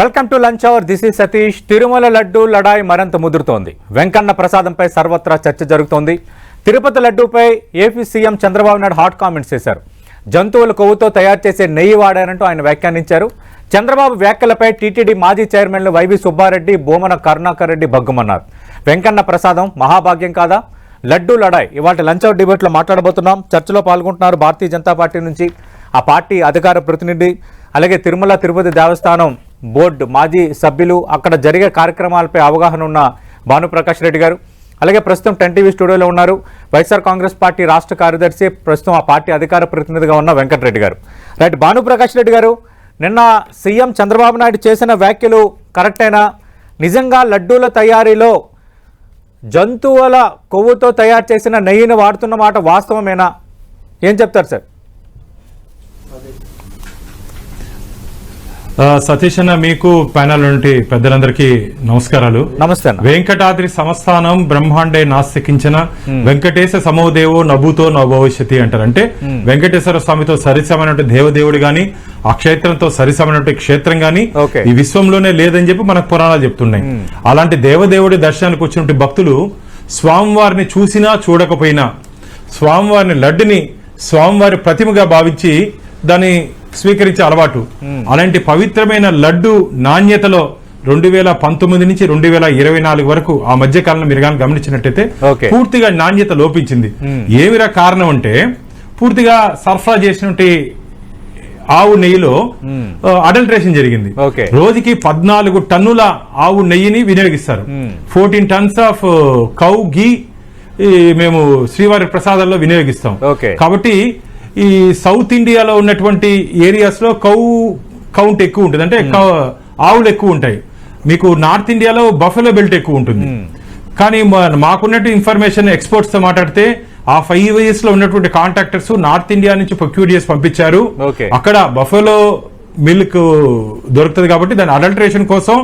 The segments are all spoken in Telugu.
Welcome to lunch hour. This is Satish. Tirumala laddu లడాయి మరింత ముదురుతోంది. వెంకన్న ప్రసాదంపై సర్వత్రా చర్చ జరుగుతోంది. Tirupati లడ్డూపై AP CM Chandrababu Naidu hot comments చేశారు. జంతువుల కొవ్వుతో తయారు చేసే నెయ్యి వాడారంటూ ఆయన వ్యాఖ్యానించారు. చంద్రబాబు వ్యాఖ్యలపై టీటీడీ మాజీ చైర్మన్లు వైవి సుబ్బారెడ్డి బోమన కరుణాకర్ రెడ్డి భగ్గుమన్నారు. వెంకన్న ప్రసాదం మహాభాగ్యం కాదా? లడ్డూ లడాయ్. ఇవాళ లంచ్ అవర్ డిబేట్లో మాట్లాడబోతున్నాం. చర్చలో పాల్గొంటున్నారు భారతీయ జనతా పార్టీ నుంచి ఆ పార్టీ అధికార ప్రతినిధి అలాగే తిరుమల తిరుపతి దేవస్థానం బోర్డు మాజీ సభ్యులు అక్కడ జరిగే కార్యక్రమాలపై అవగాహన ఉన్న భానుప్రకాష్ రెడ్డి గారు. అలాగే ప్రస్తుతం టెన్ టీవీ స్టూడియోలో ఉన్నారు. వైఎస్ఆర్ కాంగ్రెస్ పార్టీ రాష్ట్ర కార్యదర్శి ప్రస్తుతం ఆ పార్టీ అధికార ప్రతినిధిగా ఉన్న వెంకటరెడ్డి గారు. రైట్ భానుప్రకాష్ రెడ్డి గారు నిన్న సీఎం చంద్రబాబు నాయుడు చేసిన వ్యాఖ్యలు కరెక్టేనా? నిజంగా లడ్డూల తయారీలో జంతువుల కొవ్వుతో తయారు చేసిన నెయ్యిని వాడుతున్న మాట వాస్తవమేనా? ఏం చెప్తారు సార్? సతీష్ అన్న మీకు ప్యానల్ నుండి పెద్దలందరికీ నమస్కారాలు. నమస్తే వెంకటాద్రి సంస్థానం బ్రహ్మాండే నాస్తికించిన వెంకటేశ సమోదేవో నభూతో నభవిష్యతి అంటారు. అంటే వెంకటేశ్వర స్వామితో సరిసమైనటువంటి దేవదేవుడు గాని ఆ క్షేత్రంతో సరిసమైనటువంటి క్షేత్రం గాని. ఈ విశ్వంలోనే లేదని చెప్పి మనకు పురాణాలు చెప్తున్నాయి. అలాంటి దేవదేవుడి దర్శనానికి వచ్చినటువంటి భక్తులు స్వామివారిని చూసినా చూడకపోయినా స్వామివారిని లడ్డుని స్వామివారి ప్రతిమగా భావించి దాన్ని స్వీకరించే అలవాటు. అలాంటి పవిత్రమైన లడ్డు నాణ్యతలో రెండు వేల పంతొమ్మిది నుంచి రెండు వేల ఇరవై నాలుగు వరకు ఆ మధ్య కాలంలో మీరు కానీ గమనించినట్టయితే. పూర్తిగా నాణ్యత లోపించింది. ఏమిరా కారణం అంటే పూర్తిగా సరఫరా చేసినటువంటి ఆవు నెయ్యిలో అడల్ట్రేషన్ జరిగింది. రోజుకి పద్నాలుగు టన్నుల ఆవు నెయ్యిని వినియోగిస్తారు. Fourteen tons of cow ghee మేము శ్రీవారి ప్రసాదాల్లో వినియోగిస్తాం. కాబట్టి ఈ సౌత్ ఇండియాలో ఉన్నటువంటి ఏరియాస్లో కౌ కౌంట్ ఎక్కువ ఉంటుంది. అంటే ఆవులు ఎక్కువ ఉంటాయి. మీకు నార్త్ ఇండియాలో బఫెలో బెల్ట్ ఎక్కువ ఉంటుంది. కానీ మాకున్నట్టు ఇన్ఫర్మేషన్ ఎక్స్పోర్ట్స్తో మాట్లాడితే ఆ ఫైవ్ ఇయర్స్లో ఉన్నటువంటి కాంట్రాక్టర్స్ నార్త్ ఇండియా నుంచి ప్రొక్యూర్ చేసి పంపించారు. అక్కడ బఫెలో మిల్క్ దొరుకుతుంది కాబట్టి దాని అడల్ట్రేషన్ కోసం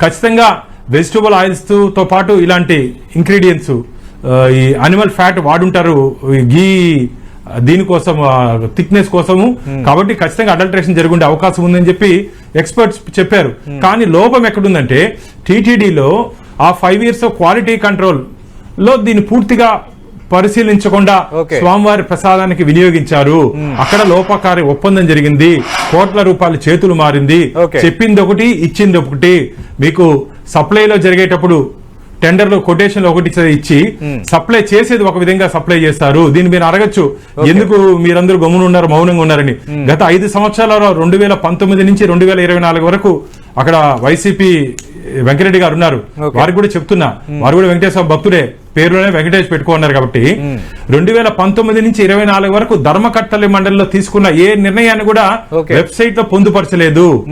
ఖచ్చితంగా వెజిటబుల్ ఆయిల్స్తో పాటు ఇలాంటి ఇంగ్రీడియంట్స్ ఈ అనిమల్ ఫ్యాట్ వాడుంటారు. ఈ గీ దీనికోసం థిక్నెస్ కోసము. కాబట్టి ఖచ్చితంగా అడల్ట్రేషన్ జరుగుండే అవకాశం ఉందని చెప్పి ఎక్స్పర్ట్స్ చెప్పారు. కానీ లోపం ఎక్కడుందంటే టీటీడీలో ఆ ఫైవ్ ఇయర్స్ ఆఫ్ క్వాలిటీ కంట్రోల్లో దీన్ని పూర్తిగా పరిశీలించకుండా. స్వామివారి ప్రసాదానికి వినియోగించారు. అక్కడ లోపకారి ఒప్పందం జరిగింది. కోట్ల రూపాయల చేతులు మారింది. చెప్పింది ఒకటి ఇచ్చింది ఒకటి మీకు సప్లైలో జరిగేటప్పుడు టెండర్లో కొటేషన్ ఒకటి ఇచ్చే- ఇచ్చి సప్లై చేసేది ఒక విధంగా సప్లై చేస్తారు. దీన్ని మీరు అడగచ్చు. ఎందుకు మీరందరూ గమ్మున ఉన్నారు మౌనంగా ఉన్నారని? గత ఐదు సంవత్సరాల రెండు వేల పంతొమ్మిది నుంచి రెండు వేల ఇరవై నాలుగు వరకు అక్కడ వైసీపీ వెంకరెడ్డి గారు ఉన్నారు. వారికి కూడా చెప్తున్నా. వారు కూడా వెంకటేశ్వర భక్తుడే పేరులోనే వెంకటేష్ పెట్టుకున్నారు కాబట్టి రెండు వేల పంతొమ్మిది నుంచి ఇరవై నాలుగు వరకు ధర్మకట్టలి మండలిలో తీసుకున్న ఏ నిర్ణయాన్ని కూడా. వెబ్సైట్లో పొందుపరచలేదు.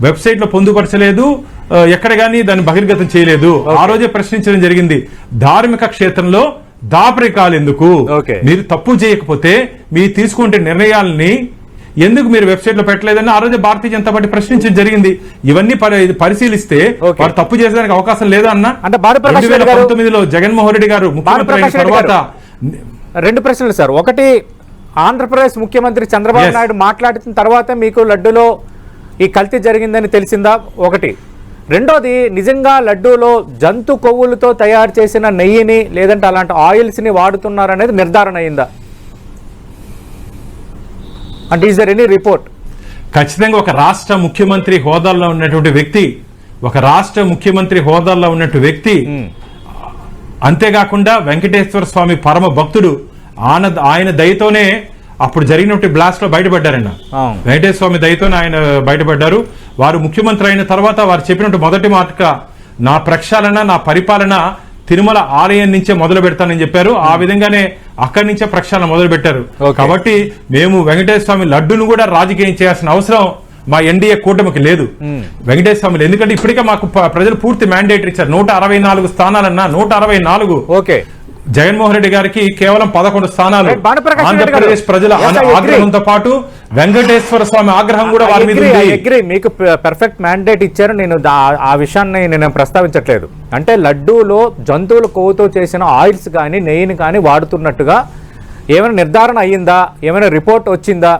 వెబ్సైట్లో పొందుపరచలేదు. ఎక్కడ గానీ దాన్ని బహిర్గతం చేయలేదు. ఆ రోజే ప్రశ్నించడం జరిగింది. ధార్మిక క్షేత్రంలో దాపరికాలు ఎందుకు. మీరు తప్పు చేయకపోతే మీరు తీసుకుంటే నిర్ణయాలని ఎందుకు మీరు వెబ్సైట్లో పెట్టలేదని ఆ రోజే భారతీయ జనతా పార్టీ ప్రశ్నించడం జరిగింది. ఇవన్నీ పరి- పరిశీలిస్తే. వారు తప్పు చేసేదానికి అవకాశం లేదా అన్న? అంటే రెండు వేల పంతొమ్మిదిలో జగన్మోహన్ రెడ్డి గారు ముఖ్యమంత్రి తర్వాత రెండు ప్రశ్నలు సార్. ఒకటి ఆంధ్రప్రదేశ్ ముఖ్యమంత్రి చంద్రబాబు. నాయుడు మాట్లాడిన తర్వాత మీకు లడ్డూలో ఈ కల్తీ జరిగిందని తెలిసిందా? ఒకటి రెండోది నిజంగా లడ్డూలో జంతు కొవ్వులతో తయారు చేసిన నెయ్యిని లేదంటే అలాంటి ఆయిల్స్ని వాడుతున్నారనేది నిర్ధారణ అయిందా? అంటే ఈజ్ దర్ ఎనీ రిపోర్ట్ ఖచ్చితంగా ఒక రాష్ట్ర ముఖ్యమంత్రి హోదాల్లో ఉన్నటువంటి వ్యక్తి ఒక రాష్ట్ర ముఖ్యమంత్రి హోదాల్లో ఉన్నటువంటి వ్యక్తి అంతేకాకుండా వెంకటేశ్వర స్వామి పరమ భక్తుడు ఆయన దయతోనే అప్పుడు జరిగినటువంటి బ్లాస్ట్లో బయటపడ్డారన్న. వెంకటేశ్వర స్వామి దయతోనే ఆయన బయటపడ్డారు. వారు ముఖ్యమంత్రి అయిన తర్వాత వారు చెప్పినట్టు మొదటి మాటగా నా ప్రక్షాళన నా పరిపాలన తిరుమల ఆలయం నుంచే మొదలు పెడతానని చెప్పారు. ఆ విధంగానే అక్కడి నుంచే ప్రక్షాళన మొదలు పెట్టారు. కాబట్టి మేము వెంకటేశ్వర స్వామి లడ్డును కూడా రాజకీయం చేయాల్సిన అవసరం మా ఎన్డీఏ కూటమికి లేదు. వెంకటేశ్వర స్వామి ఎందుకంటే ఇప్పటికే మాకు ప్రజలు పూర్తి మ్యాండేట్ ఇచ్చారు. నూట అరవై నాలుగు స్థానాలన్నా నూట అరవై నాలుగు ఓకే. జగన్మోహన్ రెడ్డి గారికి కేవలం పదకొండు స్థానాలు. ఆంధ్రప్రదేశ్ ప్రజల. ఆగ్రహంతో పాటు వెంకటేశ్వర స్వామి ఆగ్రహం కూడా వారి మీద మీకు పర్ఫెక్ట్ మ్యాండేట్ ఇచ్చారు. నేను ఆ విషయాన్ని నేను ప్రస్తావించట్లేదు. అంటే లడ్డూలో జంతువుల కొవ్వుతో చేసిన ఆయిల్స్ కానీ నెయ్యిని కానీ వాడుతున్నట్టుగా ఏమైనా నిర్ధారణ అయ్యిందా? ఏమైనా రిపోర్ట్ వచ్చిందా?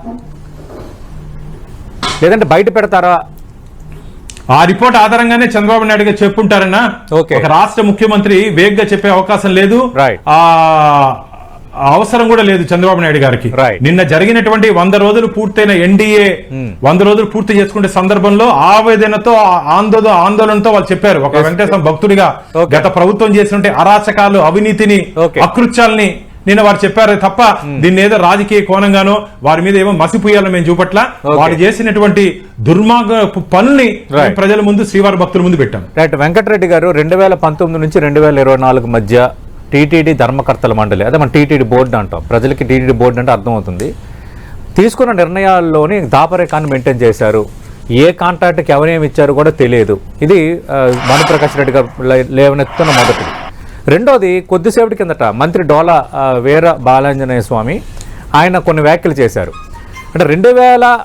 లేదంటే బయట పెడతారా? ఆ రిపోర్ట్ ఆధారంగానే చంద్రబాబు నాయుడు గారు చెప్పుంటారన్నా. ఒక రాష్ట్ర ముఖ్యమంత్రి వేగ్గా చెప్పే అవకాశం లేదు. ఆ అవసరం కూడా లేదు చంద్రబాబు నాయుడు గారికి. నిన్న జరిగినటువంటి వంద రోజులు పూర్తయిన ఎన్డీఏ వంద రోజులు పూర్తి చేసుకునే సందర్భంలో ఆవేదనతో ఆ- ఆందోళన ఆందోళనతో వాళ్ళు చెప్పారు ఒక వెంకటేశ్వర భక్తుడిగా. గత ప్రభుత్వం చేసినటువంటి అరాచకాలు అవినీతిని. అకృత్యాల్ని నిన్న వారు చెప్పారు తప్ప దీన్ని ఏదో రాజకీయ కోణంగానో వారి మీద ఏమో మసిపుయ్యాలని మేము చూపట్ల. వారు చేసినటువంటి దుర్మార్గ పనుల్ని. ప్రజల ముందు శ్రీవారి భక్తుల ముందు పెట్టాం. రైట్ వెంకటరెడ్డి గారు రెండు వేల పంతొమ్మిది నుంచి రెండు వేల ఇరవై నాలుగు మధ్య టీటీడీ ధర్మకర్తల మండలి అదే మన టీటీడీ బోర్డు అంటాం. ప్రజలకి టీటీడీ బోర్డు అంటే అర్థమవుతుంది. తీసుకున్న నిర్ణయాల్లోని దాపరికాన్ని మెయింటైన్ చేశారు. ఏ కాంట్రాక్ట్కి ఎవరేమి ఇచ్చారు కూడా తెలియదు. ఇది ఆ, భానుప్రకాష్ రెడ్డి గారు లే- లేవనెత్తుతున్న మొదటిది. రెండోది కొద్దిసేపటి కిందట మంత్రి డోలా వీర బాలాంజనేయ స్వామి ఆయన కొన్ని వ్యాఖ్యలు చేశారు. అంటే రెండు వేల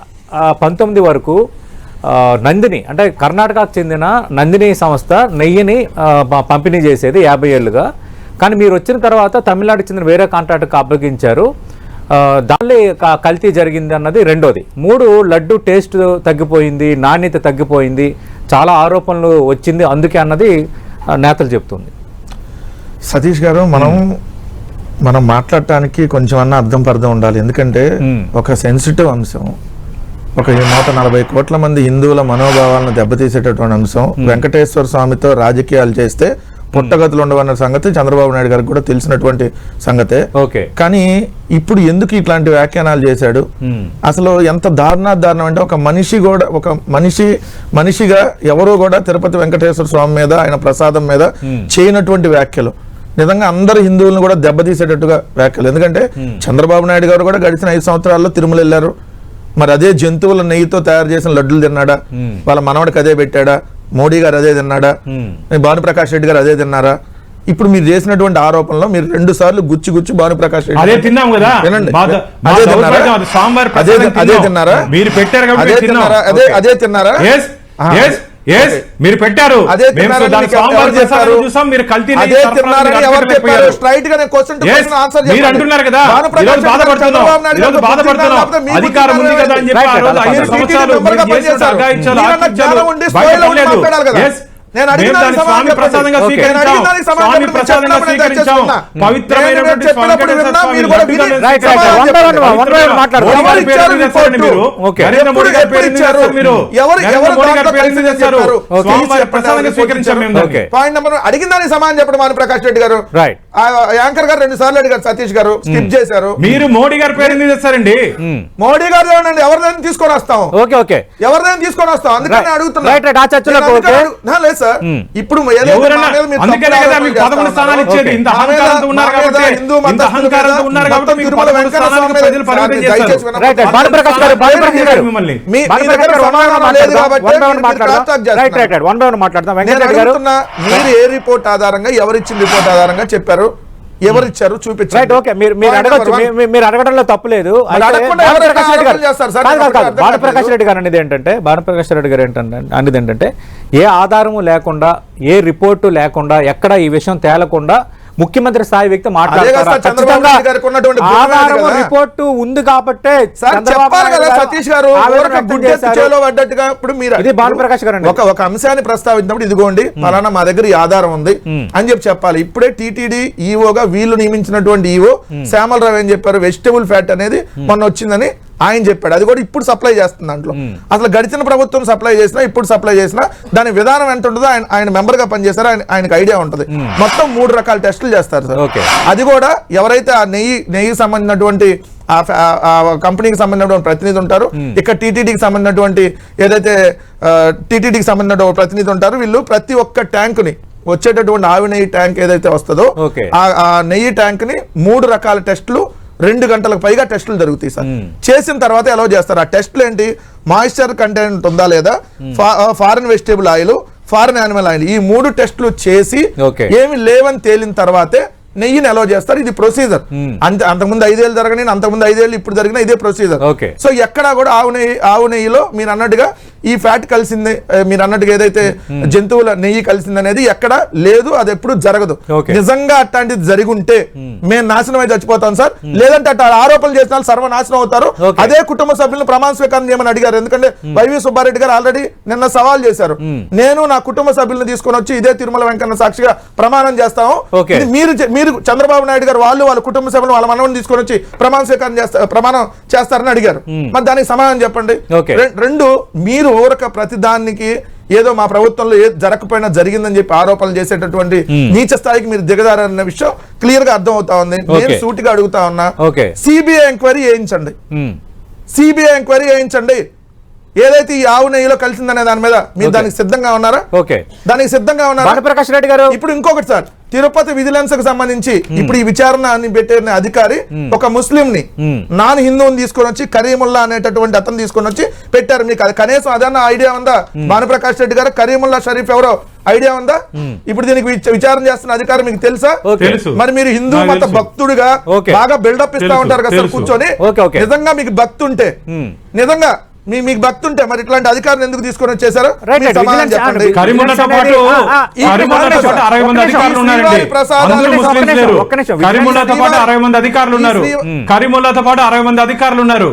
పంతొమ్మిది వరకు నందిని అంటే కర్ణాటకకు చెందిన నందిని సంస్థ నెయ్యిని పంపిణీ చేసేది యాభై ఏళ్ళుగా. కానీ మీరు వచ్చిన తర్వాత తమిళనాడుకి చెందిన వేరే కాంట్రాక్ట్కి అప్పగించారు. దానిలో క- కల్తీ జరిగింది అన్నది రెండోది. మూడు లడ్డు టేస్ట్ తగ్గిపోయింది నాణ్యత తగ్గిపోయింది చాలా ఆరోపణలు వచ్చింది అందుకే అన్నది నేతలు చెప్తుంది. సతీష్ గారు మనం మనం మాట్లాడటానికి కొంచెం అన్న అర్థం పర్థం ఉండాలి. ఎందుకంటే. ఒక సెన్సిటివ్ అంశం ఒక నూట నలభై కోట్ల మంది హిందువుల మనోభావాలను దెబ్బతీసేటటువంటి అంశం వెంకటేశ్వర స్వామితో రాజకీయాలు చేస్తే పుట్టగతులు ఉండవన్న సంగతి చంద్రబాబు నాయుడు గారికి కూడా తెలిసినటువంటి సంగతే. ఓకే. కానీ ఇప్పుడు ఎందుకు ఇట్లాంటి వ్యాఖ్యానాలు చేశాడు. అసలు ఎంత దారుణా దారుణం అంటే ఒక మనిషి కూడా ఒక మనిషి మనిషిగా ఎవరూ కూడా తిరుపతి వెంకటేశ్వర స్వామి మీద ఆయన ప్రసాదం మీద చేయనటువంటి వ్యాఖ్యలు. నిజంగా అందరు హిందువులను కూడా దెబ్బతీసేటట్టుగా వ్యాఖ్యలు. ఎందుకంటే చంద్రబాబు నాయుడు గారు కూడా గడిచిన ఐదు సంవత్సరాల్లో తిరుమల వెళ్ళారు మరి అదే జంతువుల నెయ్యితో తయారు చేసిన లడ్డూలు తిన్నాడా? వాళ్ళ మనవడికి అదే పెట్టాడా? మోడీ గారు అదే తిన్నాడా. భానుప్రకాష్ రెడ్డి గారు అదే తిన్నారా? ఇప్పుడు మీరు చేసినటువంటి ఆరోపణలో మీరు రెండు సార్లు గుచ్చి గుచ్చి భానుప్రకాష్ రెడ్డి అదే తిన్నాం కదా. వినండి. అదే తిన్నారా? అది. తిన్నారా? అదే. తిన్నారా. అదే తిన్నారా? మీరు పెట్టారు. అదే? చూసాం మీరు కల్తీ అదే తిన్నారని ఎవరు. చెప్పారు? స్ట్రైట్గా నేను క్వశ్చన్ ఆన్సర్ మీరు అంటున్నారు కదా. ఈరోజు బాధపడుతున్నాం. ఈరోజు బాధపడుతున్నాం. అధికారం ఉంది కదా అని చెప్పి ఆ Right, రోజు right, ఐదు right. సంవత్సరాలు మీరు చేసిన అఘాయిత్యాలు, ఆకృత్యాలు బయటపడలేదు. Yes, నేను అడిగిన దానికి ప్రసాదంగా స్వీకరించాం. పవిత్రమైనటువంటి మీరు కూడా. అడిగిన దానికి సమాధానం చెప్పండి మాను ప్రకాష్ రెడ్డి గారు. యాంకర్ గారు రెండు సార్లు అడిగారు సతీష్ గారు. స్కిప్ చేశారు. మీరు మోడీ గారి పేరు ఎందుకు చేస్తారండి మోడీ గారు ఎవరిదైనా తీసుకొని వస్తాం. Okay okay. ఎవరిదైనా తీసుకొని వస్తాం. అందుకని Right. సార్. ఇప్పుడు మీరు ఏ రిపోర్ట్ ఆధారంగా ఎవరిచ్చిన రిపోర్ట్ ఆధారంగా చెప్పారు? ఎవరిచ్చారు? చూపించండి. రైట్ ఓకే మీరు మీరు అడగచ్చు. మీరు అడగడంలో తప్పులేదు భానుప్రకాష్ ఎవరైనా రెడ్డి గారు-. రెడ్డి అనేది ఏంటంటే భానుప్రకాష్ రెడ్డి గారు ఏంటంటే అనేది ఏంటంటే ఏ ఆధారము లేకుండా ఏ రిపోర్టు లేకుండా ఎక్కడ ఈ విషయం తేలకుండా ముఖ్యమంత్రి స్థాయి వ్యక్తి కదా. రిపోర్టు ఉంది కాబట్టే సతీష్ గారు ఇది భానుప్రకాష్ గారు. ఒక ఒక అంశాన్ని ప్రస్తావించినప్పుడు ఇదిగోండి ఫలానా మా దగ్గర ఈ ఆధారం ఉంది అని చెప్పి చెప్పాలి. ఇప్పుడే టీటీడీ ఈఓగా వీళ్ళు నియమించినటువంటి ఈఓ శ్యామలరావు ఏం చెప్పారు? వెజిటబుల్ ఫ్యాట్ అనేది మొన్న వచ్చిందని ఆయన చెప్పాడు. అది కూడా ఇప్పుడు సప్లై చేస్తుంది దాంట్లో. అసలు గడిచిన ప్రభుత్వం సప్లై చేసినా ఇప్పుడు సప్లై చేసినా దాని విధానం ఎంత ఉంటుందో ఆయన ఆయన మెంబర్గా పనిచేస్తారో ఆయన ఆయనకు ఐడియా ఉంటుంది. మొత్తం మూడు రకాల టెస్టులు చేస్తారు సార్. అది కూడా ఎవరైతే ఆ నెయ్యి నెయ్యి సంబంధించినటువంటి కంపెనీకి సంబంధించినటువంటి ప్రతినిధి ఉంటారు ఇక్కడ టీటీడీకి సంబంధించినటువంటి ఏదైతే టీటీడీకి సంబంధించిన ప్రతినిధి ఉంటారు వీళ్ళు ప్రతి ఒక్క ట్యాంకుని వచ్చేటటువంటి ఆవి నెయ్యి ట్యాంక్ ఏదైతే వస్తుందో ఆ నెయ్యి ట్యాంక్ని మూడు రకాల టెస్టులు రెండు గంటలకు పైగా టెస్టులు జరుగుతాయి సార్. చేసిన తర్వాత ఎలా చేస్తారు. ఆ టెస్టులు ఏంటి? మాయిశ్చర్ కంటెంట్ ఉందా లేదా? Foreign vegetable oil foreign animal oil ఈ మూడు టెస్టులు చేసి. ఏమి లేవని తేలిన తర్వాతే నెయ్యిని ఎలా చేస్తారు. ఇది ప్రొసీజర్ అంత అంతకుముందు ఐదేళ్ళు జరగని అంతకుముందు ఐదేళ్ళు ఇప్పుడు జరిగిన ఇదే ప్రొసీజర్. సో ఎక్కడా కూడా ఆవు నెయ్యి ఆవు నెయ్యిలో మీరు అన్నట్టుగా ఈ ఫ్యాట్ కలిసింది మీరు అన్నట్టుగా ఏదైతే జంతువుల నెయ్యి కలిసింది అనేది ఎక్కడ లేదు అది ఎప్పుడు జరగదు. నిజంగా అట్లాంటిది జరిగి ఉంటే మేము నాశనం అయి చచ్చిపోతాం సార్. లేదంటే అట్లా ఆరోపణలు చేసిన సర్వనాశనం అవుతారు. అదే కుటుంబ సభ్యులను ప్రమాణ స్వీకారం చేయమని అడిగారు. ఎందుకంటే వైవి సుబ్బారెడ్డి గారు ఆల్రెడీ నిన్న సవాల్ చేశారు. నేను నా కుటుంబ సభ్యులను తీసుకొని వచ్చి ఇదే తిరుమల వెంకన్న సాక్షిగా ప్రమాణం చేస్తాము. మీరు మీరు చంద్రబాబు నాయుడు గారు వాళ్ళు వాళ్ళ కుటుంబ సభ్యులు వాళ్ళ మనవని తీసుకొని వచ్చి ప్రమాణ స్వీకారం చేస్తా ప్రమాణం చేస్తారని అడిగారు. మరి దానికి సమాధానం చెప్పండి. రెండు మీరు ఊరక ప్రతిదానికి ఏదో మా ప్రభుత్వంలో ఏది జరగకపోయినా జరిగిందని చెప్పి ఆరోపణలు చేసేటటువంటి నీచ స్థాయికి మీరు దిగదారన్న విషయం క్లియర్గా అర్థం అవుతా ఉంది నేను. సూటిగా అడుగుతా ఉన్నా. సిబిఐ ఎంక్వైరీ చేయించండి. సిబిఐ ఎంక్వైరీ చేయించండి ఏదైతే ఈ ఆవు నెయ్యిలో కలిసిందనే దాని మీద మీరు. దానికి సిద్ధంగా ఉన్నారా? ఓకే. దానికి సిద్ధంగా ఉన్నారా? భానుప్రకాష్ రెడ్డి గారు. ఇప్పుడు ఇంకొకటి సార్ తిరుపతి విజిలెన్స్కు సంబంధించి ఇప్పుడు ఈ విచారణ అని పెట్టిన అధికారి ఒక ముస్లిం ని. నాన్ హిందువుని తీసుకొని వచ్చి కరీముల్లా అనేటటువంటి అతను తీసుకొని వచ్చి పెట్టారు. మీకు అది కనీసం అదన్న ఐడియా ఉందా? భానుప్రకాష్ రెడ్డి గారు కరీముల్లా షరీఫ్ ఎవరో ఐడియా ఉందా? ఇప్పుడు దీనికి విచ- విచారణ చేస్తున్న అధికారి మీకు తెలుసా? మరి మీరు హిందూ మత. భక్తుడిగా ఓకే. బాగా బిల్డప్ ఇస్తా ఉంటారు కదా సార్. కూర్చొని. నిజంగా మీకు భక్తి ఉంటే Hmm. నిజంగా మీ మీకు భక్తి ఉంటే మరి ఇట్లాంటి అధికారులు ఎందుకు తీసుకొని వచ్చేసారు. అధికారులు అధికారులు అధికారులు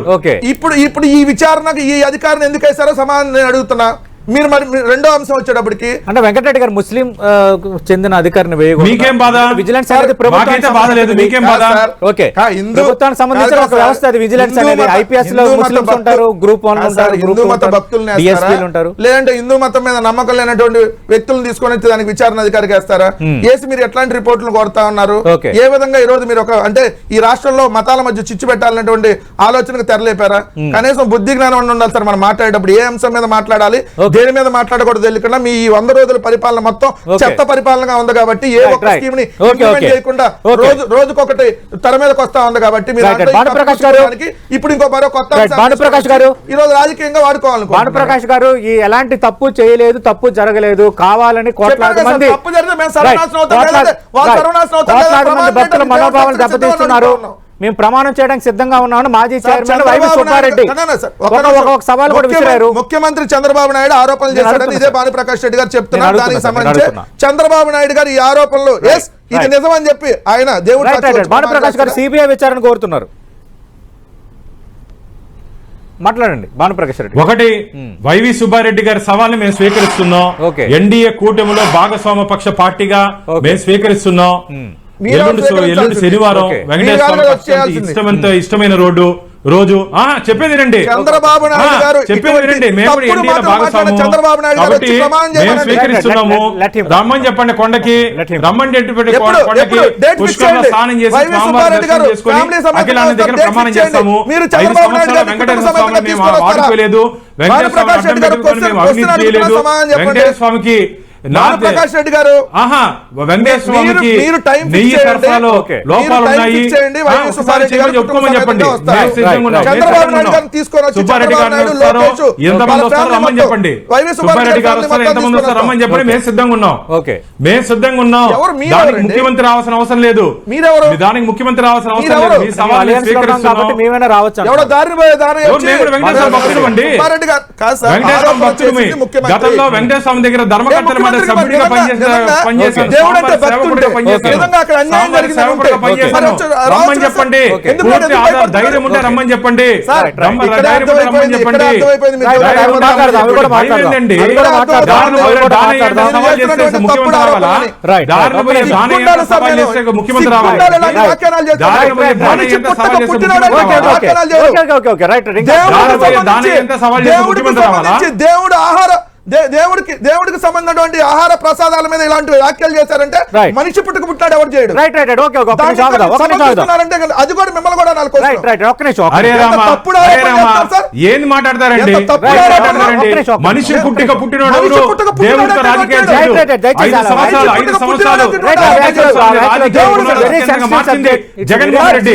ఇప్పుడు ఇప్పుడు ఈ విచారణకు ఈ అధికారిని ఎందుకు వేశారో సమాధానం నేను అడుగుతున్నా. మీరు మరి మీరు రెండో అంశం వచ్చేటప్పటికి అంటే వెంకటరెడ్డి గారు ముస్లిం చెందిన అధికారిని వేయకూడదు మీకేం బాధ? విజిలెన్స్ అనేది ప్రభుత్వానికి మాకైతే బాధ లేదు, సంబంధించింది. మీకేం బాధ? కాదు సార్. ఓకే కా హిందూ- ప్రభుత్వానికి సంబంధించిన కాదు ఒక సార్. వ్యవస్థ అది విజిలెన్స్ హిందూ అనేది మత- ఐపీఎస్లో హిందూ మత ముస్లిమ్స్ భక్తులు- ఉంటారు గ్రూప్ వన్ కాదు సార్, ఉంటారు హిందూ గ్రూప్ మత భక్తుల్ని డిఎస్పీలు వేస్తారా? ఉంటారు లేదంటే హిందూ మతం మీద నమ్మకం లేనటువంటి వ్యక్తులను తీసుకొని వచ్చి దానికి విచారణ అధికారికి వేస్తారా వేసి మీరు ఎట్లాంటి రిపోర్టులు కోరుతా ఉన్నారు. ఏ విధంగా ఈ రోజు మీరు ఒక అంటే ఈ రాష్ట్రంలో మతాల మధ్య చిచ్చు పెట్టాలనేటువంటి ఆలోచనకు తెరలేపారా కనీసం బుద్ధి జ్ఞానం ఉండి ఉండాలి సార్ మనం మాట్లాడేటప్పుడు ఏ అంశం మీద మాట్లాడాలి ఓకే. దేని మీద మాట్లాడకూడదు తెలియకుండా మీ ఈ వంద రోజుల పరిపాలన మొత్తం. చెత్త పరిపాలనగా ఉంది కాబట్టి ఏ ఒక్క. స్కీమ్ని ఇంప్లిమెంట్. చేయకుండా. రోజు రోజుకొకటి తెర మీదకి వస్తా ఉంది కాబట్టి ఇప్పుడు ఇంకో మరో కొత్త భానుప్రకాష్ గారు. ఈ రోజు రాజకీయంగా వాడుకోవాలనుకుంటున్నారు భానుప్రకాష్ గారు ఈ ఎలాంటి తప్పు చేయలేదు తప్పు జరగలేదు కావాలని కోట్లాది మంది తప్పు జరిగితే మేము సర్వనాశనం అవుతాం, వాళ్ళు సర్వనాశనం మనోభావాలు దెబ్బతీస్తున్నారు. మేము ప్రమాణం చేయడానికి సిద్ధంగా ఉన్నామని మాజీ చైర్మన్ చంద్రబాబు వైవి నాయుడు సుబ్బారెడ్డి ఒక సవాల్ కూడా ముఖ్యమంత్రి- విసిరారు ముఖ్యమంత్రి చంద్రబాబు నాయుడు ఆరోపణలు చేశాడని ఇదే. భానుప్రకాష్ రెడ్డి గారు చెప్తున్నారు నేను దానికి సంబంధించి. చంద్రబాబు నాయుడు గారు ఈ ఆరోపణలు ఎస్ ఇది. నిజమని చెప్పి ఆయన దేవుడు. భానుప్రకాష్ గారు సిబిఐ విచారణ కోరుతున్నారు మాట్లాడండి భానుప్రకాష్ రెడ్డి ఒకటి వైవి సుబ్బారెడ్డి గారి సవాల్ని మేము స్వీకరిస్తున్నాం. ఎన్డీఏ కూటమిలో భాగస్వామ్య పక్ష పార్టీగా. మేము స్వీకరిస్తున్నాం మీరు ఎల్లుండి. శనివారం. ఇష్టమైన ఇష్టమైన రోడ్డు రోజు. ఆ చెప్పేది రండి చంద్రబాబు నాయుడు గారు చెప్పేది రండి మేము చంద్రబాబు నాయుడు గారు మేము. స్వీకరిస్తున్నాము. రమ్మని చెప్పండి కొండకి. రమ్మని చెప్పి ఎప్పుడు కొండకి పుష్కరంలో స్నానం చేసి దగ్గర ప్రమాణం చేస్తాము. ఐదు చంద్రబాబు నాయుడు సంవత్సరాల వెంకటేశ్వర స్వామిని మేము వెంకటేశ్వర స్వామి అవినీతి చేయలేదు చెప్పండి. వెంకటేశ్వర స్వామికి నా- భానుప్రకాష్ రెడ్డి గారు చెప్పండి చంద్రబాబు నాయుడు. గారిని తీసుకొని వచ్చి చంద్రబాబు నాయుడు, లోకేష్, సుబ్బారెడ్డి గారు వస్తారు మొత్తం ఎంతమంది వస్తారో రమ్మని చెప్పండి. మేము సిద్ధంగా ఉన్నాం ఓకే. మేము సిద్ధంగా ఉన్నాం దానికి? ముఖ్యమంత్రి రావాల్సిన అవసరం లేదు మీరెవరు? దానికి ముఖ్యమంత్రి రావాల్సిన అవసరం? లేదు మీ సవాల్ని అలయన్స్లో ఉన్నాం కాబట్టి స్వీకరిస్తున్నాం మేమైనా రావచ్చు ఎవడో అంటున్నారు. దారిని పోయే దారి ఎవరు? వచ్చి మేము కూడా వెంకటేశ్వర భక్తులు అండి. సుబ్బారెడ్డి గారు కాదు సార్, వెంకటేశ్వర ఆరోపణ భక్తులు చేసింది ముఖ్యమంత్రి. గతంలో వెంకటేశ్వర స్వామి దగ్గర ధర్మకర్తల దేవుడు అంటే అక్కడ అన్యాయం జరిగింది కదా చెప్పండి? ధైర్యం ఉంటే. రమ్మని ముఖ్యమంత్రి రావాలా? దేవుడు ఆహార దే- దేవుడికి దేవుడికి సంబంధించినటువంటి ఆహార ప్రసాదాల మీద ఇలాంటి వ్యాఖ్యలు చేశారంటే. మనిషి పుట్టుకు పుట్టాడు ఎవరు చేయడు రైట్ రైట్ రైట్ ఓకే అది కూడా మిమ్మల్ని కూడా నాలుగు రైట్ రైట్ ఒక్క నిమిషం అరే రామా తప్పుడు? ఏంది మాట్లాడతారండి మనిషి. పుట్టిక పుట్టినోడు దేవుడితో రాజకీయం రైట్, చేయడు. రైట్, రైట్, దయచేసి ఐదు అలా. సంవత్సరాలు ఐదు సంవత్సరాలు మార్చింది జగన్మోహన్ రెడ్డి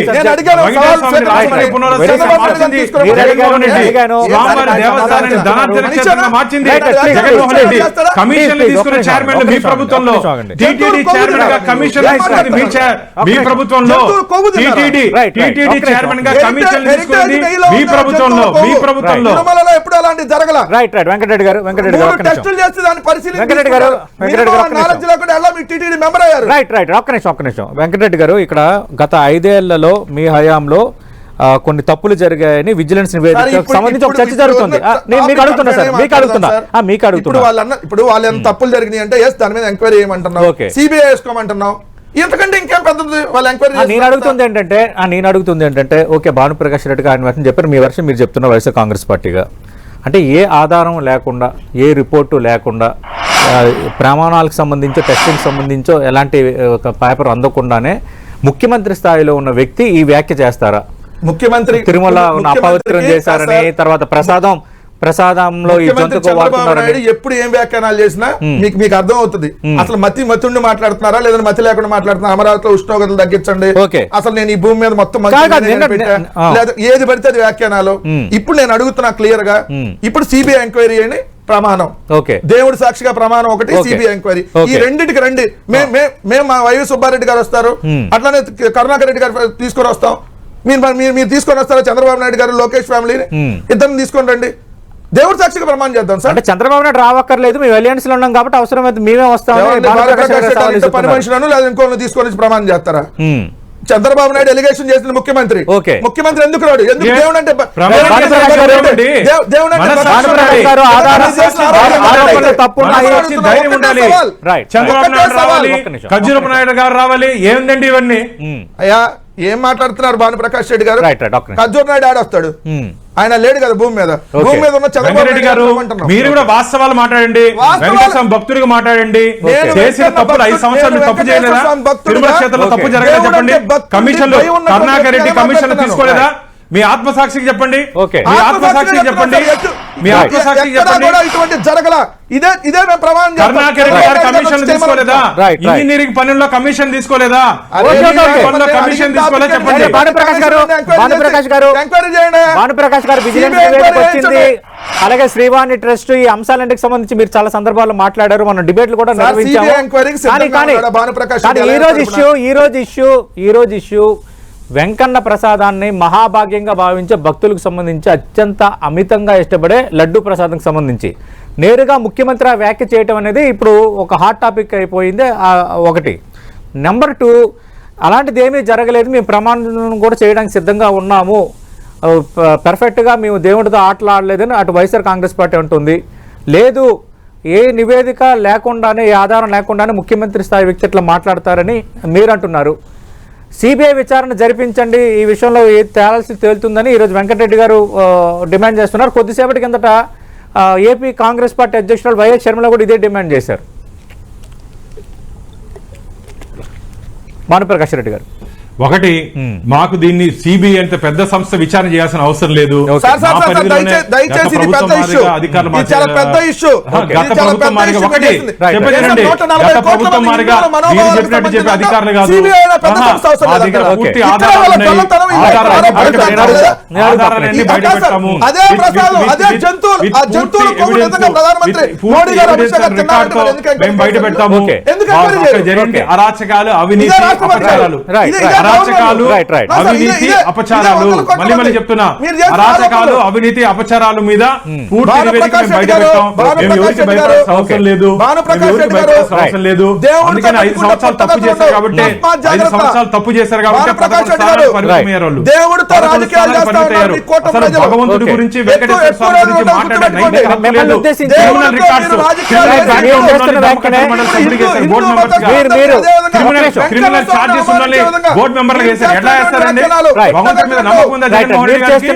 పునరుద్ధరణ మార్చింది. స్వామివారి దేవస్థానాన్ని ధనార్జన మార్చింది జగన్మోహన్ రెడ్డి చైర్మన్ మీ ప్రభుత్వంలో. టీటీడీ చైర్మన్గా కమిషన్ మీ మీ. ప్రభుత్వంలో. టీటీడీ. టీటీడీ చైర్మన్గా. కమిషన్ మీ ప్రభుత్వంలో మీ. ప్రభుత్వంలో ఎప్పుడు అలాంటి జరగల రైట్ రైట్ వెంకటరెడ్డి గారు వెంకటరెడ్డి గారు మూడు ఒక్క నిమిషం టెస్టులు చేస్తే దాన్ని పరిశీలించి వెంకటరెడ్డి గారు, తీసుకున్నారు. వెంకటరెడ్డి గారు, మినిమం ఒక్క నిమిషం. నాలెడ్జ్ లేకుండా ఎలా మీ టీటీడీ మెంబర్ అయ్యారు రైట్ రైట్ ఒక్క నిమిషం ఒక్క నిమిషం వెంకటరెడ్డి గారు ఇక్కడ గత ఐదేళ్ళలో మీ హయాంలో కొన్ని తప్పులు జరిగాయని విజిలెన్స్ ఇప్పుడు- సంబంధించి ఒక చర్చ జరుగుతుంది. నేను మీకు అడుగుతున్నా సార్ మీకు అడుగుతున్నా. మీకు అడుగుతున్నా. వాళ్ళు అన్న ఇప్పుడు వాళ్ళు ఎంత తప్పులు జరిగినాయి అంటే ఎస్ దాని మీద ఎంక్వైరీ చేయమంటున్నావు. సిబిఐ వేసుకోమంటున్నావు. ఇంతకంటే ఇంకేం పెద్దది? వాళ్ళు ఎంక్వైరీ నేను అడుగుతుంది ఏంటంటే నేను అడుగుతుంది ఏంటంటే ఓకే భానుప్రకాష్ రెడ్డి గారు వెంటనే చెప్పారు మీ వర్షం మీరు చెప్తున్న వైఎస్ఆర్ కాంగ్రెస్ పార్టీగా. అంటే ఏ ఆధారం లేకుండా ఏ రిపోర్టు లేకుండా ప్రమాణాలకు సంబంధించో టెస్టింగ్ సంబంధించో ఎలాంటి ఒక పేపర్ అందకుండానే ముఖ్యమంత్రి స్థాయిలో ఉన్న వ్యక్తి ఈ వ్యాఖ్య చేస్తారా? ముఖ్యమంత్రి తిరుమల అపవిత్రం చేశారని తర్వాత ప్రసాదం ప్రసాదంలో ఎప్పుడు ఏం వ్యాఖ్యానాలు చేసినా మీకు మీకు అర్థం అవుతుంది అసలు మతి మతుండి మాట్లాడుతున్నారా? లేదా మతి లేకుండా మాట్లాడుతున్నారా? అమరావతిలో ఉష్ణోగ్రతలు తగ్గించండి. అసలు నేను ఈ భూమి మీద మొత్తం ఏది పడితే అది వ్యాఖ్యానాలు. ఇప్పుడు నేను అడుగుతున్నా క్లియర్గా ఇప్పుడు సిబిఐ ఎంక్వైరీ అని ప్రమాణం. ఓకే. దేవుడి సాక్షిగా ప్రమాణం ఒకటి. CBI enquiry. ఈ. రెండింటికి రండి. మేము మా వైవి సుబ్బారెడ్డి గారు వస్తారు. అట్లానే కరుణాకర్ రెడ్డి గారు తీసుకొని వస్తాం. మీరు మరి మీరు తీసుకొని వస్తారా చంద్రబాబు నాయుడు గారు లోకేష్ ఫ్యామిలీని? ఇద్దరిని తీసుకొని రండి. దేవుడి సాక్షిగా ప్రమాణం చేద్దాం సార్. అంటే చంద్రబాబు నాయుడు రావక్కర్లేదు మేము అలయన్స్లో ఉన్నాం కాబట్టి మేమే గారు రెడ్డి సవాల్ ఇంత పని. మనుషులను లేదా ఇంకోళ్ళని తీసుకొని వచ్చి ప్రమాణం చేస్తారా. చంద్రబాబు నాయుడు ఎలిగేషన్ చేసిన ముఖ్యమంత్రి. ముఖ్యమంత్రి ఎందుకు రాడు? ఎందుకు? దేవుడు అంటే. చంద్రబాబు నాయుడు. రావాలి. నాయుడు గారు రావాలి. ఏందండి ఇవన్నీ. అయ్యా ఏం మాట్లాడుతున్నారు భానుప్రకాష్ రెడ్డి గారు. ఖర్జూర్ నాయుడు ఆడొస్తాడు ఉమ్. ఆయన లేడు కదా భూమి మీద. భూమి మీద ఉన్న చంద్రబాబు గారు? మీరు కూడా వాస్తవాలు మాట్లాడండి భక్తుడిగా మాట్లాడండి చేసిన తప్పులు ఐదు సంవత్సరాలు తప్పు చేయలేదా తిరుమల క్షేత్రంలో తప్పు. జరగలేదు చెప్పండి కమిషన్లు ఉన్న కరుణాకర్ రెడ్డి కమిషన్లు. తీసుకోలేదా మీ ఆత్మసాక్షికి చెప్పండి. Okay. మీ ఆత్మసాక్షికి చెప్పండి. మీ ఆత్మసాక్షికి ఎక్కడా చెప్పండి. కూడా ఇటువంటి జరగల. ఇదే ఇదే మేము ప్రమాణం. కరుణాకర్ గారు కమిషన్ తీసుకోలేదా. ఇంజనీరింగ్ పనుల్లో కమిషన్ తీసుకోలేదా? కమిషన్ తీసుకోలేదా? చెప్పండి. భానుప్రకాష్ గారు, భానుప్రకాష్ గారు. భానుప్రకాష్ గారు విజిలెన్స్ వచ్చింది. అలాగే శ్రీవాణి ట్రస్ట్ ఈ అంశాలన్నిటికి సంబంధించి మీరు చాలా సందర్భాల్లో మాట్లాడారు. మనం డిబేట్లు కూడా నిర్వహించాము. కానీ ఈ రోజు ఇష్యూ ఈ రోజు ఇష్యూ ఈ రోజు ఇష్యూ వెంకన్న ప్రసాదాన్ని మహాభాగ్యంగా భావించే భక్తులకు సంబంధించి అత్యంత అమితంగా ఇష్టపడే లడ్డు ప్రసాదంకి సంబంధించి. నేరుగా ముఖ్యమంత్రి ఆ వ్యాఖ్య చేయటం అనేది ఇప్పుడు ఒక హాట్ టాపిక్ అయిపోయింది ఒకటి. నెంబర్ టూ అలాంటిది ఏమీ జరగలేదు మేము ప్రమాణం కూడా చేయడానికి సిద్ధంగా ఉన్నాము. పర్ఫెక్ట్గా మేము దేవుడితో ఆటలాడలేదని అటు వైఎస్ఆర్ కాంగ్రెస్ పార్టీ అంటుంది. లేదు ఏ నివేదిక లేకుండానే ఆధారం లేకుండానే ముఖ్యమంత్రి స్థాయి వ్యక్తి ఇట్లా మాట్లాడతారని మీరు అంటున్నారు సిబిఐ విచారణ జరిపించండి. ఈ విషయంలో ఏది తేలాల్సి తేలుతుందని ఈరోజు వెంకటరెడ్డి గారు డిమాండ్ చేస్తున్నారు. కొద్దిసేపటి కిందట ఏపీ కాంగ్రెస్ పార్టీ అధ్యక్షురాలు వైఎస్ షర్మిల కూడా ఇదే డిమాండ్ చేశారు. భానుప్రకాష్ రెడ్డి గారు. ఒకటి మాకు దీన్ని సిబిఐ అంత పెద్ద సంస్థ విచారణ చేయాల్సిన అవసరం లేదు. బయట పెడతాము. అరాచకాలు అవినీతి అరాచకాలు అవినీతి అపచారాలు. మళ్ళీ మళ్ళీ. చెప్తున్నా. అరాచకాలు. అవినీతి అపచారాలు మీద పూర్తి భానుప్రకాష్ నివేదిక మేము బయట రెడ్డి గారు, పెట్టాం. మేము భానుప్రకాష్ ఎవరికి రెడ్డి భయపడాల్సిన గారు, అవసరం లేదు. ఎవరికి భయపడాల్సిన అవసరం లేదు. అందుకని ఐదు సంవత్సరాలు తప్పు చేశారు కాబట్టి ఐదు. సంవత్సరాలు తప్పు చేశారు కాబట్టి అసలు. భగవంతుడి. గురించి వెంకటేశ్వర స్వామి గురించి రోజులు మాట్లాడే గుర్తుపెట్టుకోండి. నైతిక హక్కు మిమ్మల్ని లేదు. ఉద్దేశించి క్రిమినల్ దేవుడితో రికార్డ్స్ మీరు రాజకీయాలు క్రిమినల్ చేస్తున్న రికార్డ్స్ వ్యక్తులు నమ్మకం వెంటనే మండలి సభ్యుడికి హిందూ- వేశారు, బోర్డు హిందూ మెంబర్స్గా. మీరు- మీరు. క్రిమినల్ క్రిమినల్ చార్జెస్ ఉన్నోళ్ళని బోర్డు ఎట్లా వేస్తారండి. భగవంతుడి మీద నమ్మకం ఉందా. జగన్మోహన్ రెడ్డి గారికి?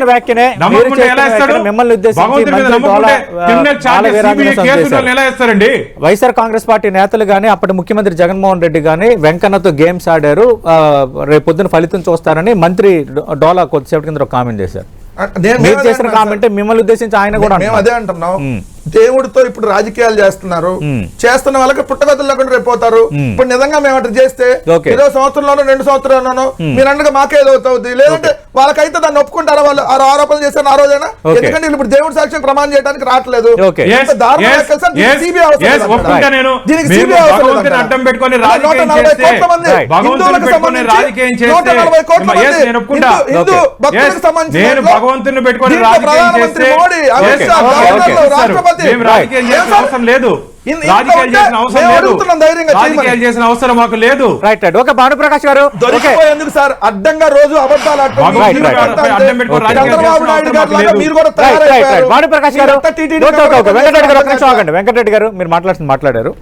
నమ్మకం ఉంటే ఎలా వేస్తాడు మిమ్మల్ని భగవంతుడి మీద నమ్మకం. ఎలా వేస్తారండి వైఎస్ఆర్ కాంగ్రెస్ పార్టీ నేతలు కానీ అప్పటి ముఖ్యమంత్రి జగన్మోహన్ రెడ్డి కానీ వెంకన్నతో గేమ్స్ ఆడారు రేపు పొద్దున ఫలితం చూస్తారని మంత్రి డోలా కొద్దిసేపటి కింద ఒక కామెంట్ చేశారు నేను- మీరు చేసిన కామెంట్ మిమ్మల్ని ఉద్దేశించి ఆయన కూడా. అదే అంటున్నాం దేవుడితో ఇప్పుడు రాజకీయాలు చేస్తున్నారు. చేస్తున్న వాళ్ళకి పుట్టగతులు లేకుండా రేపు పోతారు. ఇప్పుడు నిజంగా మేము అట్లా చేస్తే. ఏదో సంవత్సరంలోనో రెండు సంవత్సరాల్లోనో మీరు అన్నగా మాకే అవుతుంది. లేదంటే వాళ్ళకైతే దాన్ని ఒప్పుకుంటారా వాళ్ళు? ఆ ఆరోపణలు చేశారు ఆ రోజైనా. ఎందుకంటే వీళ్ళు ఇప్పుడు దేవుడి సాక్ష్యం ప్రమాణం చేయడానికి రావట్లేదు? అడ్డం పెట్టుకొని. హిందూ-. భక్తులకు సంబంధించి ప్రధానమంత్రి మోడీ, అమిత్ షా. రాష్ట్రపతి చేసిన సార్? అవసరం లేదు. చేసిన మాకు లేదు. రైట్ రైట్ ఓకే భానుప్రకాష్ గారు. సార్ అడ్డంగా రోజు అబద్ధాలు గారి. భానుప్రకాష్ వెంకటరెడ్డి గారు ఒక నిమిషం చేస్తున్నారు. ఆగండి. వెంకటరెడ్డి గారు మీరు మాట్లాడుతున్న మాట్లాడారు.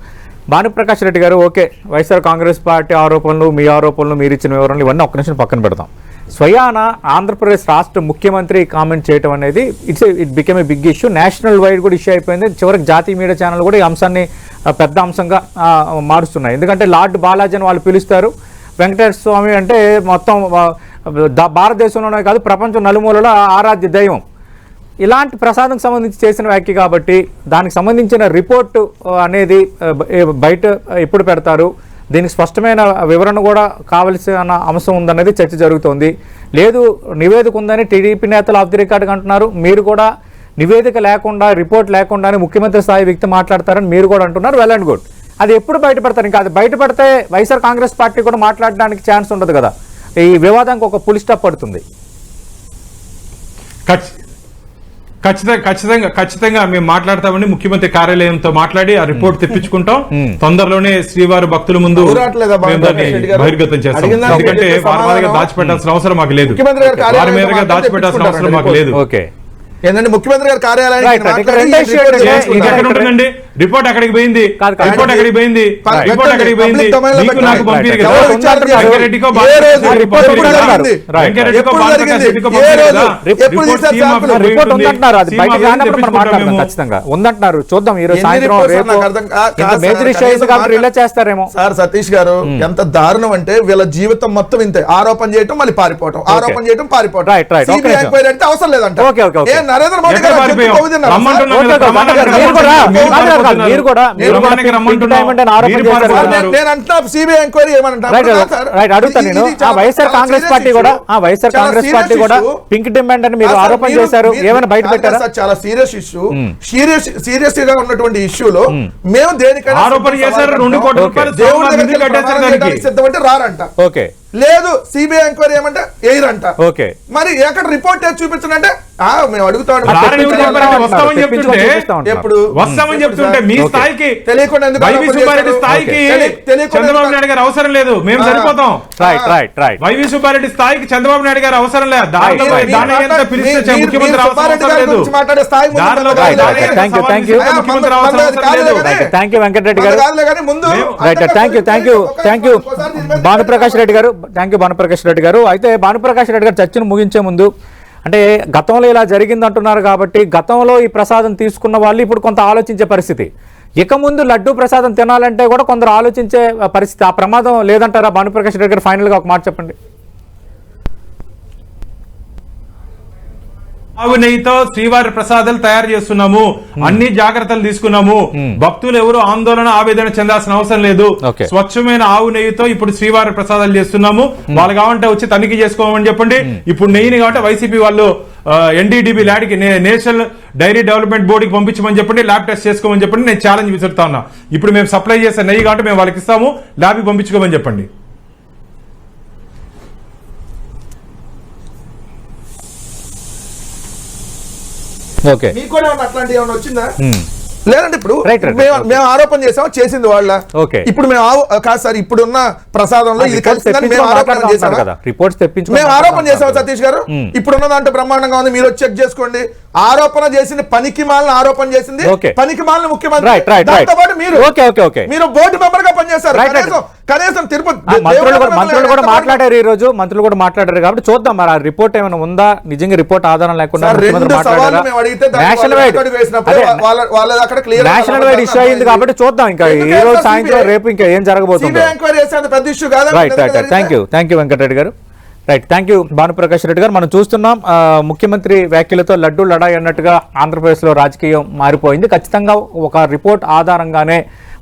భానుప్రకాష్ రెడ్డి గారు ఓకే. వైఎస్ఆర్ కాంగ్రెస్ పార్టీ ఆరోపణలు మీ ఆరోపణలు మీరు ఇచ్చిన వివరణలు ఇవన్నీ ఒక్క నిమిషం పక్కన పెడతాం. స్వయాన ఆంధ్రప్రదేశ్ రాష్ట్ర ముఖ్యమంత్రి కామెంట్ చేయడం అనేది it's it became a big issue national wide కూడా ఇష్యూ అయిపోయింది. చివరికి జాతీయ మీడియా ఛానల్ కూడా ఈ అంశాన్ని పెద్ద అంశంగా మారుస్తున్నాయి. ఎందుకంటే లార్డ్ బాలాజీ అని వాళ్ళు పిలుస్తారు. వెంకటేశ్వర స్వామి అంటే మొత్తం భారతదేశంలోనే కాదు ప్రపంచం నలుమూలలో ఆరాధ్య దైవం. ఇలాంటి ప్రసాదం సంబంధించి చేసిన వ్యాఖ్య కాబట్టి దానికి సంబంధించిన రిపోర్టు అనేది బయట ఎప్పుడు పెడతారు? దీనికి స్పష్టమైన వివరణ కూడా కావలసిన అంశం ఉందనేది చర్చ జరుగుతోంది. లేదు నివేదిక ఉందని టీడీపీ నేతలు ఆఫ్ ది రికార్డుగా అంటున్నారు. మీరు కూడా నివేదిక లేకుండా రిపోర్ట్ లేకుండానే ముఖ్యమంత్రి స్థాయి వ్యక్తి మాట్లాడతారని మీరు కూడా అంటున్నారు. Well and good. అది ఎప్పుడు బయటపెడతారు? ఇంకా అది బయటపడితే వైఎస్ఆర్ కాంగ్రెస్ పార్టీ కూడా మాట్లాడడానికి ఛాన్స్ ఉండదు కదా. ఈ వివాదానికి ఒక పులి స్టాప్ పడుతుంది. ఖచ్చి- ఖచ్చితంగా ఖచ్చితంగా ఖచ్చితంగా మేము మాట్లాడతామని ముఖ్యమంత్రి కార్యాలయంతో మాట్లాడి ఆ రిపోర్ట్ తెప్పించుకుంటాం. తొందరలోనే శ్రీవారి భక్తుల ముందు? బహిర్గతం చేస్తాం. ఎందుకంటే వారి మీదగా దాచిపెట్టాల్సిన అవసరం మాకు లేదు. ముఖ్యమంత్రి గారి వారి మీదగా దాచిపెట్టాల్సిన అవసరం మాకు లేదు. ఓకే. ఏంటంటే ముఖ్యమంత్రి గారి కార్యాలయానికి రిపోర్ట్ అక్కడికి పోయింది. రిపోర్ట్ అక్కడికి పోయింది. రిపోర్ట్ అక్కడికి పోయింది? లో నీకు రిపోర్ట్. ఉందంటున్నారు అది. రానప్పుడు మనం మాట్లాడదాం తెప్పించుకుంటాం ఖచ్చితంగా. ఉందంటున్నారు. చూద్దాం ఈ రోజు సాయంత్రం మేజర్ ఇష్యూ అయింది కాబట్టి చేస్తారేమో సార్ సతీష్ గారు ఎంత దారుణం అంటే వీళ్ళ జీవితం మొత్తం ఇంతే. ఆరోపణ చేయటం మళ్ళీ పారిపోవటం. ఆరోపణ చేయటం పారిపోవటం. సిబిఐ. ఎంక్వైరీ అంటే అవసరం లేదంట. నరేంద్ర మోడీ గారు మీరు కూడా సిబిఐ ఎంక్వైరీ ఏమంటారు రైట్ రైట్ అడుగుతా నేను. ఆ వైఎస్ఆర్ కాంగ్రెస్ పార్టీ కూడా ఆ వైఎస్ఆర్ కాంగ్రెస్ పార్టీ కూడా పింక్ డిమాండ్ అని మీరు ఆరోపణ చేశారు. ఏమైనా బయట పెట్టారా? చాలా సీరియస్ ఇష్యూ సీరియస్ సీరియస్గా ఉన్నటువంటి ఇష్యూలో మేము. దేనికైనా ఆరోపణ చేశారు రెండు కోట్ల. రూపాయలు దేవుడి. చేయడానికి సిద్ధమంటే రారంట. ఓకే. లేదు సిబిఐ ఎంక్వైరీ ఏమంటే ఎయిరంట. ఓకే. మరి ఎక్కడ రిపోర్ట్ చేసి చూపించనంటే ఆ, మేము అడుగుతాం రారని ఎవరు చెప్పారంటే వస్తామని తెప్పించుకొని చెప్తుంటే చూపిస్తా ఉంటున్నారు. ఎప్పుడు? వస్తామని చెప్తుంటే మీ. స్థాయికి తెలియకుండా? స్థాయికి చంద్రబాబు నాయుడు గారు అవసరం లేదు. మేము. సరిపోతాం. Right right right YV Subbareddy స్థాయికి చంద్రబాబు నాయుడు గారు అవసరం లేదు. ముఖ్యమంత్రి భానుప్రకాష్ రెడ్డి గారు. థ్యాంక్ యూ భానుప్రకాష్ రెడ్డి గారు. అయితే భానుప్రకాష్ రెడ్డి గారు చర్చను ముగించే ముందు అంటే గతంలో ఇలా జరిగిందంటున్నారు కాబట్టి గతంలో ఈ ప్రసాదం తీసుకున్న వాళ్ళు ఇప్పుడు కొంత ఆలోచించే పరిస్థితి. ఇక ముందు లడ్డు ప్రసాదం తినాలంటే కూడా కొందరు ఆలోచించే పరిస్థితి. ఆ ప్రమాదం లేదంటారా భానుప్రకాష్ రెడ్డి గారు? ఫైనల్గా ఒక మాట చెప్పండి. ఆవు నెయ్యితో శ్రీవారి ప్రసాదాలు తయారు చేస్తున్నాము. అన్ని జాగ్రత్తలు తీసుకున్నాము. భక్తులు ఎవరు ఆందోళన ఆవేదన చెందాల్సిన అవసరం లేదు. స్వచ్ఛమైన ఆవు నెయ్యితో ఇప్పుడు శ్రీవారి ప్రసాదాలు చేస్తున్నాము. వాళ్ళు కావంటే వచ్చి తనిఖీ చేసుకోమని చెప్పండి. ఇప్పుడు నెయ్యిని కాబట్టి వైసీపీ వాళ్ళు ఎన్డీడీబీ ల్యాడ్కి నేషనల్ డైరీ డెవలప్మెంట్ బోర్డుకి పంపించమని చెప్పండి. ల్యాబ్ టెస్ట్ చేసుకోమని చెప్పండి. నేను ఛాలెంజ్ విసురుతా ఉన్నా. ఇప్పుడు మేము సప్లై చేసే నెయ్యి కాబట్టి మేము వాళ్ళకి ఇస్తాము. ల్యాబ్కి పంపించుకోమని చెప్పండి. మీకు కూడా ఏమన్నా అట్లాంటి ఏమైనా వచ్చిందా Hmm. లేదంటే ఇప్పుడు మేము ఆరోపణ చేసాం చేసింది వాళ్ళ. ఇప్పుడు మేము కాదు సార్ ఇప్పుడున్న ప్రసాదంలో ఇది కలిసిందని మేము ఆరోపణ కదా. రిపోర్ట్స్ తెప్పించుకొని మేము ఆరోపణ చేసాం. సతీష్ గారు? Hmm. ఇప్పుడున్న దాంట్లో బ్రహ్మాండంగా ఉంది మీరు చెక్ చేసుకోండి. ఆరోపణ చేసింది పనికి మాలిన ఆరోపణ చేసింది. పనికి మాలిన ముఖ్యమంత్రి. దాంతో పాటు మీరు ఓకే ఓకే ఓకే మీరు బోర్డు మెంబర్గా పనిచేస్తారు. కనీసం తిరుపతి మంత్రులు కూడా మాట్లాడారు ఈ రోజు మంత్రులు కూడా మాట్లాడారు కాబట్టి చూద్దాం మరి. ఆ రిపోర్ట్ ఏమైనా ఉందా? నిజంగా రిపోర్ట్ ఆధారం లేకుండా అక్కడ గా నేషనల్ వైడ్ ఇష్యూ అయింది కాబట్టి చూద్దాం ఇంకా. ఈ రోజు సాయంత్రం? రేపు ఇంకా ఏం జరగబోతుందో. ఎంక్వైరీ అంత పెద్ద ఇష్యూ కాదా? Right right thank you thank you Venkatareddy గారు. Right thank you Bhanuprakash Reddy గారు. మనం చూస్తున్నాం ముఖ్యమంత్రి వ్యాఖ్యలతో లడ్డు లడాయి అన్నట్టుగా ఆంధ్రప్రదేశ్లో రాజకీయం మారిపోయింది. ఖచ్చితంగా ఒక రిపోర్ట్ ఆధారంగానే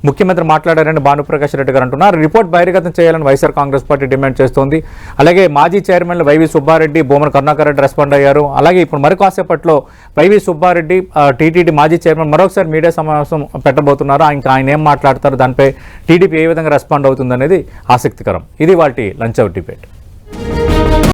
ముఖ్యమంత్రి మాట్లాడారని భానుప్రకాష్ రెడ్డి గారు అంటున్నారు. రిపోర్ట్ బహిర్గతం చేయాలని వైఎస్ఆర్ కాంగ్రెస్ పార్టీ డిమాండ్ చేస్తోంది. అలాగే మాజీ chairman YV Subbareddy Bommana Karunakar Reddy respond అయ్యారు. అలాగే ఇప్పుడు మరి కాసేపట్లో వైవి సుబ్బారెడ్డి టీటీడీ మాజీ చైర్మన్ మరొకసారి మీడియా సమావేశం పెట్టబోతున్నారు? ఇంకా ఆయన ఏం మాట్లాడతారు? దానిపై టీడీపీ ఏ విధంగా రెస్పాండ్ అవుతుంది అనేది ఆసక్తికరం. ఇది వాటి లంచ్ అవుట్ డిబేట్.